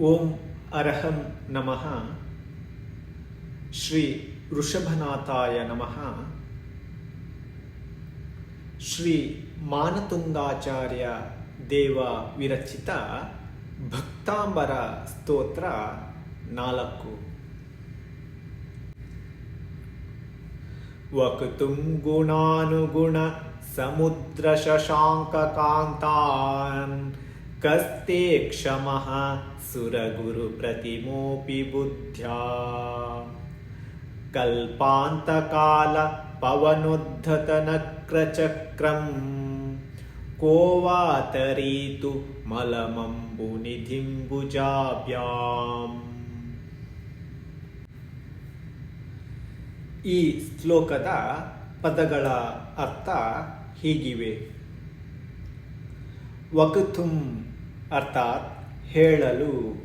ಓಂ ಅರ್ಹಂ ನಮಃ. ಶ್ರೀ ವೃಷಭನಾಥಾಯ ನಮಃ. ಶ್ರೀ ಮಾನತುಂಗಾಚಾರ್ಯ ದೇವ ವಿರಚಿತ ಭಕ್ತಾಂಬರ ಸ್ತೋತ್ರ ನಾಲ್ಕು. ವಕ್ತುಂ ಗುಣಾನುಗುಣ ಸಮುದ್ರ ಶಶಾಂಕಕಾಂತಾನ್ ಕಸ್ತೆ ಕ್ಷಮಃ ಸುರಗುರು ಪ್ರತಿಮೋಪಿ ಬುದ್ಧ್ಯಾ ಕಲ್ಪಾಂತಕಾಲ ಪವನೋದ್ಧತನಕ್ರಚಕ್ರಂ ಕೋವಾತರೀತು ಮಲಮಂಬುನಿಧಿಂಬುಜಾಭ್ಯಾಂ ಈ ಶ್ಲೋಕದ ಪದಗಳ ಅರ್ಥ ಹೀಗಿವೆ. ವಕುಥುಂ ಅರ್ಥಾತ್ ಹೇಳಲು.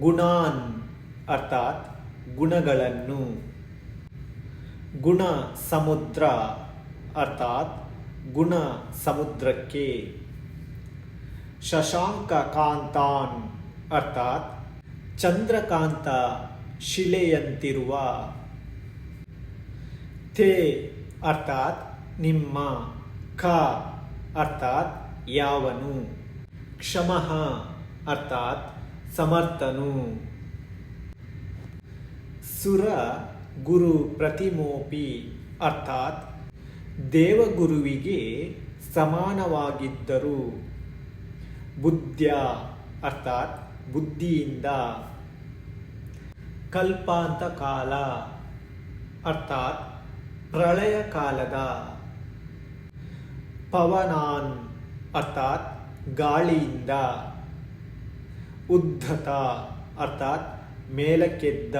ಗುಣಾನ್ ಅರ್ಥಾತ್ ಗುಣಗಳನ್ನು. ಗುಣ ಸಮುದ್ರ ಅರ್ಥಾತ್ ಗುಣ ಸಮುದ್ರಕ್ಕೆ. ಶಶಾಂಕ ಕಾಂತಾನ್ ಅರ್ಥಾತ್ ಚಂದ್ರಕಾಂತ ಶಿಲೆಯಂತಿರುವ. ತೇ ಅರ್ಥಾತ್ ನಿಮ್ಮ ಖ ಅರ್ಥಾತ್ ಯಾವನು. ಕ್ಷಮಃ ಅರ್ಥಾತ್ ಸಮರ್ಥನು. ಸುರ ಗುರು ಪ್ರತಿಮೋಪಿ ಅರ್ಥಾತ್ ದೇವಗುರುವಿಗೆ ಸಮಾನವಾಗಿದ್ದರು. ಬುದ್ಧ ಅರ್ಥಾತ್ ಬುದ್ಧಿಯಿಂದ. ಕಲ್ಪಾಂತ ಕಾಲ ಅರ್ಥಾತ್ ಪ್ರಳಯ ಕಾಲದ. ಪವನಾನ್ ಅರ್ಥಾತ್ ಗಾಳಿಯಿಂದ ಉದ್ಧತ, ಅರ್ಥಾತ್ ಮೇಲಕ್ಕೆದ್ದ.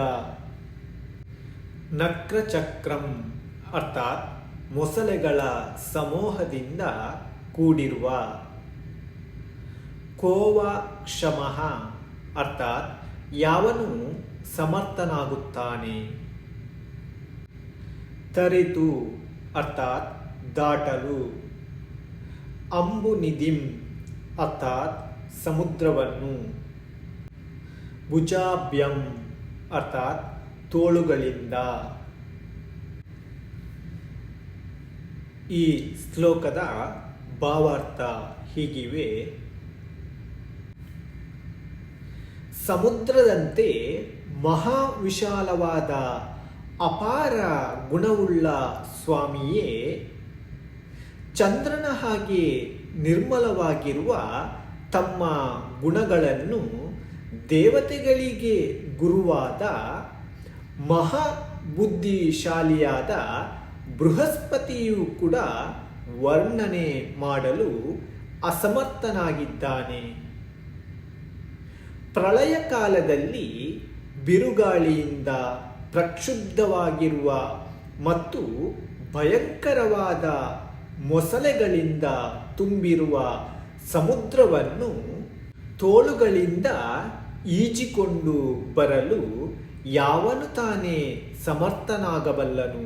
ನಕ್ರಚಕ್ರಂ, ಅರ್ಥಾತ್ ಮೊಸಳೆಗಳ ಸಮೂಹದಿಂದ ಕೂಡಿರುವ. ಕೋವ ಕ್ಷಮ ಅರ್ಥಾತ್ ಯಾವನು ಸಮರ್ಥನಾಗುತ್ತಾನೆ. ತರಿತು, ಅರ್ಥಾತ್ ದಾಟಲು. ಅಂಬುನಿಧಿಂ ಅರ್ಥಾತ್ ಸಮುದ್ರವನ್ನು. ಭುಜಾಭ್ಯಂ ಅರ್ಥಾತ್ ತೋಳುಗಳಿಂದ. ಈ ಶ್ಲೋಕದ ಭಾವಾರ್ಥ ಹೀಗಿವೆ. ಸಮುದ್ರದಂತೆ ಮಹಾ ವಿಶಾಲವಾದ ಅಪಾರ ಗುಣವುಳ್ಳ ಸ್ವಾಮಿಯೇ, ಚಂದ್ರನ ಹಾಗೆ ನಿರ್ಮಲವಾಗಿರುವ ತಮ್ಮ ಗುಣಗಳನ್ನು ದೇವತೆಗಳಿಗೆ ಗುರುವಾದ ಮಹಾ ಬುದ್ಧಿಶಾಲಿಯಾದ ಬೃಹಸ್ಪತಿಯು ಕೂಡ ವರ್ಣನೆ ಮಾಡಲು ಅಸಮರ್ಥನಾಗಿದ್ದಾನೆ. ಪ್ರಳಯ ಕಾಲದಲ್ಲಿ ಬಿರುಗಾಳಿಯಿಂದ ಪ್ರಕ್ಷುಬ್ಧವಾಗಿರುವ ಮತ್ತು ಭಯಂಕರವಾದ ಮೊಸಳೆಗಳಿಂದ ತುಂಬಿರುವ ಸಮುದ್ರವನ್ನು ತೋಳುಗಳಿಂದ ಈಜಿಕೊಂಡು ಬರಲು ಯಾವನು ತಾನೇ ಸಮರ್ಥನಾಗಬಲ್ಲನು?